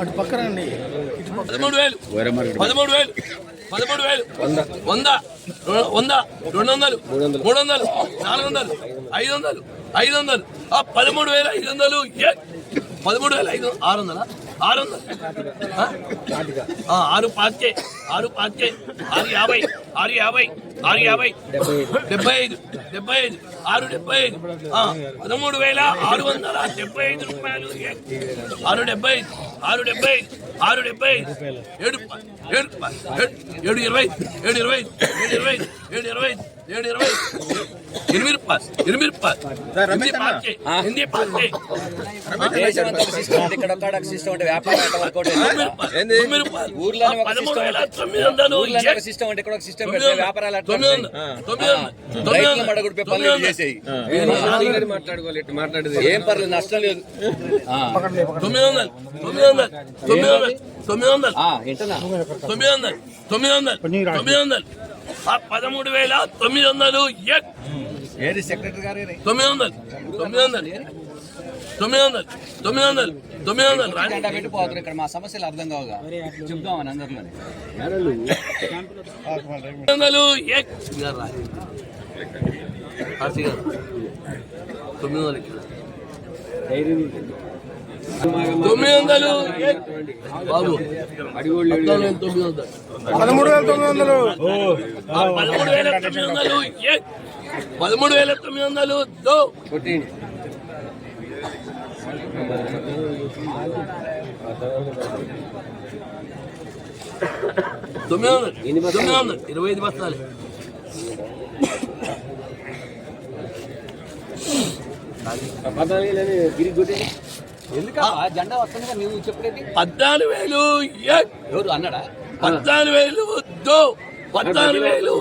అటు పక్కన అండి పదమూడు వేలు. పదమూడు వేలు. పదమూడు వేలు. వంద. వంద. రెండు వందలు. మూడు వందలు. నాలుగు వందలు. ఐదు వందలు. ఐదు వందలు. ఆ పదమూడు వేల ఐదు వందలు. ఏ? పదమూడు వేల ఐదు ఆరు వందల? ఆరు వందలు. ఆరు పాతికే. ఆరు పాతికే. ఆరు యాభై. ఆరు యాభై. ఆరు యాభై. డెబ్బై ఐదు. డెబ్బై ఐదు. ఆరు డెబ్బై ఐదు. పదమూడు వేల ఆరు వందల డెబ్బై ఐదు రూపాయలు? ఆరు డెబ్బై ఐదు. ఆరు డెబ్బై ఐదు. ఆరు డెబ్బై ఐదు. ఏడు ఏడు ఏడు ఇరవై ఏడు ఇరవై ఏడు ఇరవై ఏడు ఇరవై ఏడు ఇరవై ఎనిమిది రూపాయలు. ఎనిమిది రూపాయలు. ఎనిమిది రూపాయలు. సిస్టమ్ ఇక్కడ సిస్టమ్ వ్యాపారాలు తొమ్మిది? వందలు తొమ్మిది వందలు తొమ్మిది వందలు తొమ్మిది వందలు ఏం పర్లేదు నష్టం లేదు. తొమ్మిది వందలు తొమ్మిది వందలు తొమ్మిది వందలు తొమ్మిది వందలు ఆ, వింటున్నా తొమ్మిది వందలు తొమ్మిది వందలు తొమ్మిది వందలు ఆ పదమూడు వేల తొమ్మిది వందలు తొమ్మిది వందలు తొమ్మిది వందలు తొమ్మిది వందలు తొమ్మిది వందలు తొమ్మిది వందలు రాని జెండా పెట్టిపోతారు ఇక్కడ మా సమస్యలు అర్థం కావుగా చెప్దామని అందరిలో తొమ్మిది వందలు. తొమ్మిది వందలు. తొమ్మిది బాబు వేల తొమ్మిది వందలు. పదమూడు వేల తొమ్మిది వందలు. పదమూడు వేల తొమ్మిది వందలు. ఏ పదమూడు వేల తొమ్మిది వందలు. దో తొమ్మిది వందలు తొమ్మిది వందలు ఇరవై ఐదు బస్తాలు. ఎందుకు జెండా వస్తుంది నువ్వు చెప్పేది? పద్నాలుగు వేలు ఎవరు? అన్నాడా? పద్నాలుగు వేలు దో. పద్నాలుగు వేలు